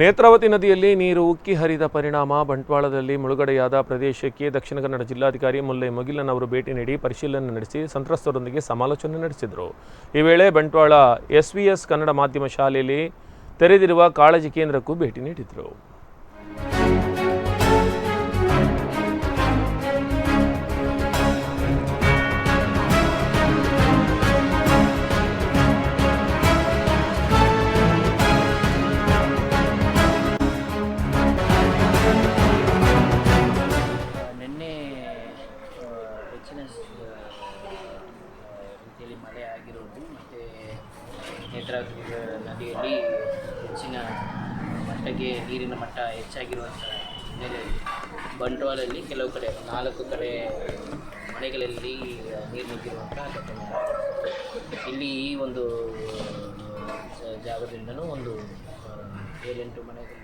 ನೇತ್ರಾವತಿ ನದಿಯಲ್ಲಿ ನೀರು ಉಕ್ಕಿ ಹರಿದ ಪರಿಣಾಮ ಬಂಟ್ವಾಳದಲ್ಲಿ ಮುಳುಗಡೆಯಾದ ಪ್ರದೇಶಕ್ಕೆ ದಕ್ಷಿಣ ಕನ್ನಡ ಜಿಲ್ಲಾಧಿಕಾರಿ ಮುಲ್ಲೈ ಮುಗಿಲನ್ ಅವರು ಭೇಟಿ ನೀಡಿ ಪರಿಶೀಲನೆ ನಡೆಸಿ ಸಂತ್ರಸ್ತರೊಂದಿಗೆ ಸಮಾಲೋಚನೆ ನಡೆಸಿದರು. ಈ ವೇಳೆ ಬಂಟ್ವಾಳ ಎಸ್ವಿಎಸ್ ಕನ್ನಡ ಮಾಧ್ಯಮ ಶಾಲೆಯಲ್ಲಿ ತೆರೆದಿರುವ ಕಾಳಜಿ ಕೇಂದ್ರಕ್ಕೂ ಭೇಟಿ ನೀಡಿದರು. ಹೆಚ್ಚಿನ ರೀತಿಯಲ್ಲಿ ಮಳೆ ಆಗಿರೋದು, ಮತ್ತು ನೇತ್ರಾವತಿ ನದಿಯಲ್ಲಿ ಹೆಚ್ಚಿನ ಮಟ್ಟಕ್ಕೆ ನೀರಿನ ಮಟ್ಟ ಹೆಚ್ಚಾಗಿರುವಂಥ ಹಿನ್ನೆಲೆಯಲ್ಲಿ ಬಂಟ್ವಾಳಲ್ಲಿ ಕೆಲವು ಕಡೆ, ನಾಲ್ಕು ಕಡೆ ಮನೆಗಳಲ್ಲಿ ನೀರು ನುಗ್ಗಿರುವಂಥ ಘಟನೆ. ಇಲ್ಲಿ ಈ ಒಂದು ಜಾಗದಿಂದಲೂ ಒಂದು ಏಳೆಂಟು ಮನೆಗಳು